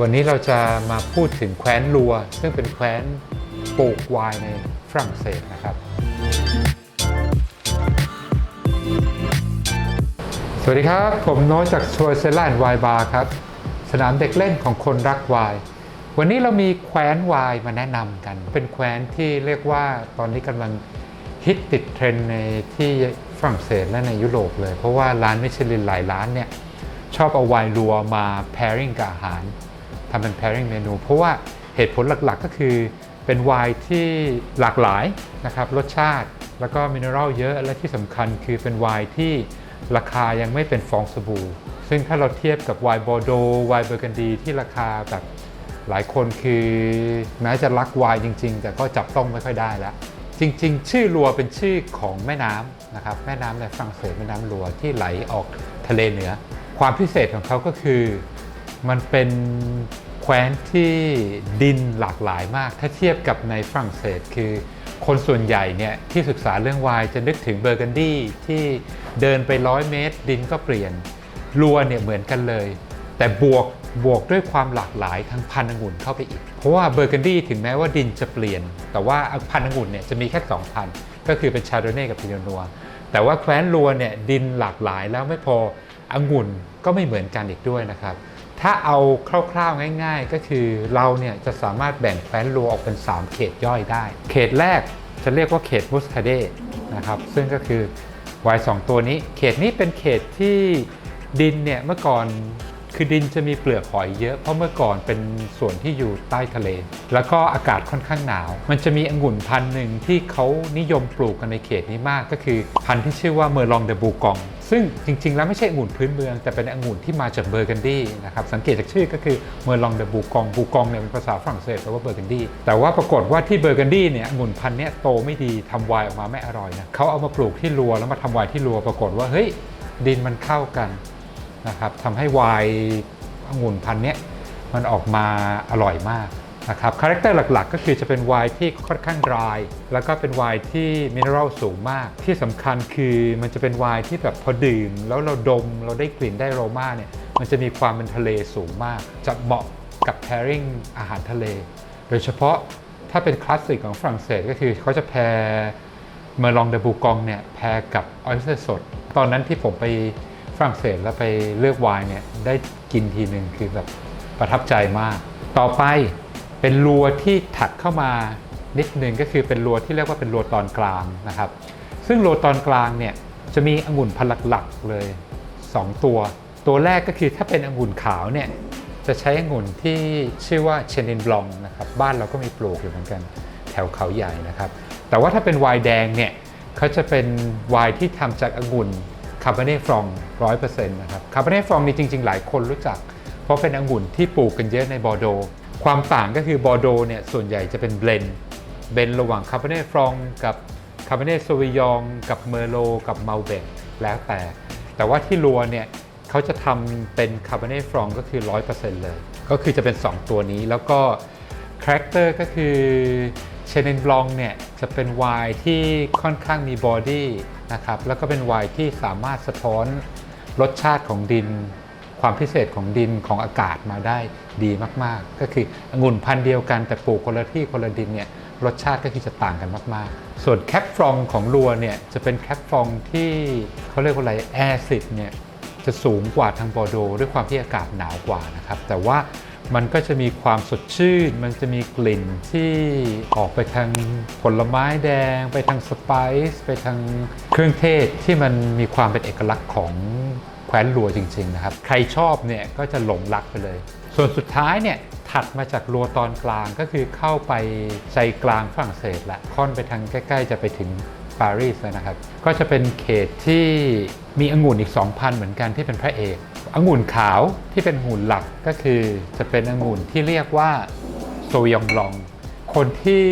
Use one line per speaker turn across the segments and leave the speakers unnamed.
วันนี้เราจะมาพูดถึงแคว้นลัว ซึ่งเป็นแคว้นปลูกไวน์ในฝรั่งเศสนะครับ สวัสดีครับ ผมโน้ตจากชัวร์เซลันไวน์บาร์ครับ สนามเด็กเล่นของคนรักไวน์วันนี้เรามีแคว้นไวน์มาแนะนำกัน เป็นแคว้นที่เรียกว่าตอนนี้กำลังฮิตติดเทรนในที่ฝรั่งเศสและในยุโรปเลย เพราะว่าร้านมิชลินหลายร้านเนี่ยชอบเอาไวน์รัวมา pairing กับอาหาร ทำเป็น pairing เมนู เพราะว่าเหตุผลหลักๆก็คือเป็นไวน์ที่หลากหลายนะครับรสชาติแล้วก็มินเนอรัลเยอะและที่สำคัญคือเป็นไวน์ที่ราคายังไม่เป็นฟองสบู่ ซึ่งถ้าเราเทียบกับไวน์บอร์โดไวน์เบอร์กันดีที่ราคาแบบหลายคนคือแม้จะรักไวน์จริง ๆ แต่ก็จับต้องไม่ค่อยได้แล้วจริง ๆ ชื่อลัวเป็นชื่อของแม่น้ำนะครับแม่น้ำในฝรั่งเศสแม่น้ำลัวที่ไหลออกทะเลเหนือ ความพิเศษของเขาก็คือมันเป็น แคว้นที่ดินหลากหลายมาก ถ้าเทียบกับในฝรั่งเศส คือคนส่วนใหญ่เนี่ยที่ศึกษาเรื่องไวน์จะนึกถึงเบอร์กันดีที่เดินไปร้อยเมตร ดินก็เปลี่ยนลัวเนี่ยเหมือนกันเลย แต่บวกบวกด้วยความหลากหลายทั้งพันธุ์องุ่นเข้าไปอีก เพราะว่าเบอร์กันดีถึงแม้ว่าดินจะเปลี่ยน แต่ว่าพันธุ์องุ่นเนี่ยจะมีแค่สองพันธุ์ก็คือเป็นชาโดเน่กับพิโนนัวแต่ว่าแคว้นลัวเนี่ยดินหลากหลายแล้วไม่พอองุ่นก็ไม่เหมือนกันอีกด้วยนะครับ ถ้าเอาคร่าวๆง่าย ๆ ก็คือเราเนี่ยจะสามารถแบ่งแคว้นลัวออกเป็น 3 เขตย่อยได้ เขตแรกจะเรียกว่าเขตมุสคาเดนะครับซึ่งก็คือวน์สองตัวนี้ เขตนี้เป็นเขตที่ดินเนี่ยเมื่อก่อนคือดินจะมีเปลือกหอยเยอะเพราะเมื่อก่อนเป็นส่วนที่อยู่ใต้ทะเล แล้วก็อากาศค่อนข้างหนาว มันจะมีองุ่นพันธุ์หนึ่งที่เขานิยมปลูกกันในเขตนี้มากก็คือพันธุ์ที่ชื่อว่าเมอร์ลองเดบูกอง ซึ่งจริง ๆ แล้วไม่ใช่องุ่นพื้นเมือง แต่เป็นองุ่นที่มาจากเบอร์กันดีนะครับสังเกตจากชื่อก็คือเมอร์ลองเดบูกองบูกองเนี่ยเป็นภาษาฝรั่งเศสแปลว่าเบอร์กันดีแต่ว่าปรากฏว่าที่เบอร์กันดีเนี่ยองุ่นพันธุ์เนี้ยโตไม่ดีทำไวน์ออกมาไม่อร่อยนะเขาเอามาปลูกที่ลัวแล้วมาทำไวน์ที่ลัวปรากฏว่าเฮ้ยดินมันเข้ากันนะครับทำให้ไวน์องุ่นพันธุ์เนี้ยมันออกมาอร่อยมาก นะครับคาแรคเตอร์หลัก ๆ ก็คือจะเป็นไวน์ที่ค่อนข้างดรายแล้วก็เป็นไวน์ที่มินเนอรัลสูงมาก ที่สำคัญคือมันจะเป็นไวน์ที่แบบพอดื่ม แล้วเราดมเราได้กลิ่นได้โรมาเนี่ยมันจะมีความเป็นทะเลสูงมาก จะเหมาะกับ pairing อาหารทะเล โดยเฉพาะถ้าเป็นคลาสสิกของฝรั่งเศสก็คือเขาจะแพรเมอร์ลองเดบูกองเนี่ยแพรกับออยสเตอร์สด ตอนนั้นที่ผมไปฝรั่งเศสแล้วไปเลือกไวน์เนี่ยได้กินทีหนึ่งคือแบบประทับใจมาก ต่อไป เป็นรัวที่ถัดเข้ามานิดนึงก็คือเป็นรัวที่เรียกว่าเป็นรัวตอนกลางนะครับ ซึ่งรัวตอนกลางเนี่ยจะมีองุ่นพันหลักๆเลย 2 ตัว ตัวแรกก็คือถ้าเป็นองุ่นขาวเนี่ยจะใช้องุ่นที่ชื่อว่าเชนินบลองนะครับบ้านเราก็มีปลูกอยู่เหมือนกันแถวเขาใหญ่นะครับ แต่ว่าถ้าเป็นไวน์แดงเนี่ยเขาจะเป็นไวน์ที่ทำจากองุ่นคาร์บ n เน่ฟรองร้อยเปอร์เซ็นต์นะครับคาร์บ n เน่ฟรองนี่จริง ๆ หลายคนรู้จัก เพราะเป็นองุ่นที่ปลูกกันเยอะในบอร์โด ความต่างก็คือบอร์โดเนี่ยส่วนใหญ่จะเป็นเบลนเบนระหว่างคาร์บ n เน่ฟรองกับคาร์บ n เน่โซวิยองกับเมอร์โลกับเมาเบกแล้วแต่ แต่ว่าที่ลัวเนี่ยเขาจะทำเป็นคาร์บ n เน่ฟรองก็คือ 100%เลย ก็คือจะเป็น 2 ตัวนี้แล้วก็คาแรคเตอร์ก็คือเชนเนนบลองเนี่ยจะเป็นไวน์ที่ค่อนข้างมีบอดี้นะครับแล้วก็เป็นไวน์ที่สามารถสะท้อนรสชาติของดิน ความพิเศษของดินของอากาศมาได้ดีมาก ๆ ก็คือองุ่นพันธุ์เดียวกันแต่ปลูกคนละที่คนละดินเนี่ยรสชาติก็คือจะต่างกันมาก ๆ ส่วนแคปฟรองของลัวเนี่ยจะเป็นแคปฟรองที่เขาเรียกว่าอะไรแอซิดเนี่ยจะสูงกว่าทางบอร์โดด้วยความที่อากาศหนาวกว่านะครับ แต่ว่ามันก็จะมีความสดชื่น มันจะมีกลิ่นที่ออกไปทางผลไม้แดง ไปทางสไปซ์ไปทางเครื่องเทศที่มันมีความเป็นเอกลักษณ์ของ ว้นลัวจริง ๆ นะครับ ใครชอบเนี่ยก็จะหลงรักไปเลย ส่วนสุดท้ายเนี่ยถัดมาจากลัวตอนกลางก็คือเข้าไปใจกลางฝรั่งเศสละค่อนไปทางใกล้ ๆ จะไปถึงปารีสแล้วนะครับ ก็จะเป็นเขตที่มีองุ่นอีก 2,000 เหมือนกันที่เป็นพระเอกองุ่นขาวที่เป็นหุ่นหลักก็คือจะเป็นองุ่นที่เรียกว่าโซยองบลอง คนที่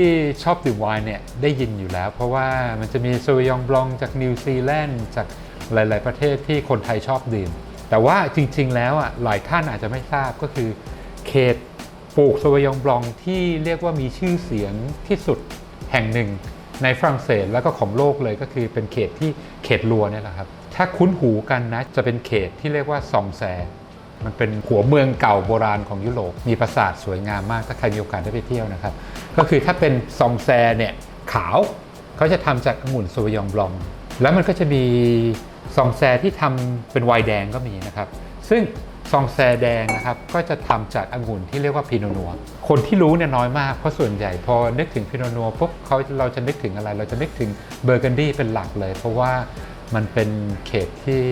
ชอบดื่มไวน์เนี่ยได้ยินอยู่แล้ว เพราะว่ามันจะมีโซยองบลองจากนิวซีแลนด์จาก หลาย ๆ ประเทศที่คนไทยชอบดื่ม แต่ว่าจริง ๆ แล้วอะหลายท่านอาจจะไม่ทราบก็คือ เขตปลูกโซยองบลองที่เรียกว่ามีชื่อเสียงที่สุดแห่งหนึ่ง ในฝรั่งเศสแล้วก็ของโลกเลยก็คือเป็นเขตที่เขตลัวเนี่ยแหละครับ ถ้าคุ้นหูกันนะจะเป็นเขตที่เรียกว่าซองแซมันเป็นหัวเมืองเก่าโบราณของยุโรป มีปราสาทสวยงามมาก ถ้าใครมีโอกาสได้ไปเที่ยวนะครับ ก็คือถ้าเป็นซองแซเนี่ยขาวเขาจะทำจากองุ่นโซยองบลอง แล้วมันก็จะมี ซองแซที่ทำเป็นไวน์แดงก็มีนะครับ ซึ่งซองแซแดงนะครับก็จะทำจากองุ่นที่เรียกว่าพีโนนัว คนที่รู้เนี่ยน้อยมาก เพราะส่วนใหญ่พอนึกถึงพีโนนัวปุ๊บเขาเราจะนึกถึงอะไร เราจะนึกถึงเบอร์กันดี้เป็นหลักเลย เพราะว่ามันเป็นเขตที่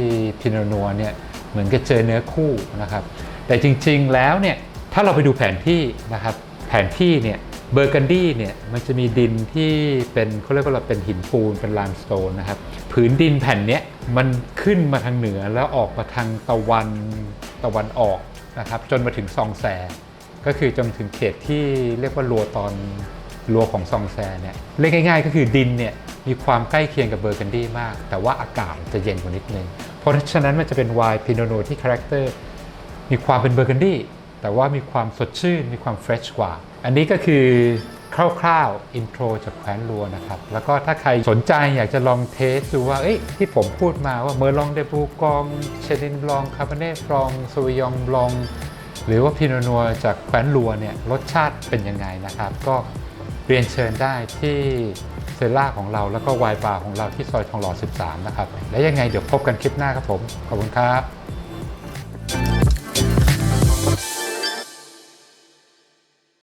พีโนนัวเนี่ยเหมือนกับเจอเนื้อคู่นะครับ แต่จริงๆแล้วเนี่ยถ้าเราไปดูแผนที่นะครับแผนที่เนี่ยเบอร์กันดี้เนี่ยมันจะมีดินที่เป็นเขาเรียกว่าเราเป็นหินปูนเป็นลามสโตนนะครับ ผืนดินแผ่นเนี้ย มันขึ้นมาทางเหนือแล้วออกมาทางตะวันตะวันออกนะครับจนมาถึงซองแซก็คือจนถึงเขตที่เรียกว่ารัวตอนรัวของซองแซเนี่ยเรียกง่ายๆ ก็คือดินเนี่ยมีความใกล้เคียงกับเบอร์กันดี้มาก แต่ว่าอากาศจะเย็นกว่านิดนึง เพราะฉะนั้นมันจะเป็นไวน์พิโนโนที่คาแรคเตอร์มีความเป็นเบอร์กันดี้แต่ว่ามีความสดชื่น มีความเฟรชกว่า อันนี้ก็คือ คร่าวๆอินโทรจากแคว้นลัวนะครับ แล้วก็ถ้าใครสนใจอยากจะลองเทสดูว่าเอ้ยที่ผมพูดมาว่าเมอร์ลองเดบูกองเชนินบลองคาร์บเน่บลองโซยองบลอง หรือว่าพิโนนัวจากแคว้นลัวเนี่ยรสชาติเป็นยังไงนะครับ ก็เรียนเชิญได้ที่เซล่าของเราแล้วก็ไวน์บาร์ของเราที่ซอยทองหล่อ 13 นะครับ และยังไงเดี๋ยวพบกันคลิปหน้าครับผม ขอบคุณครับ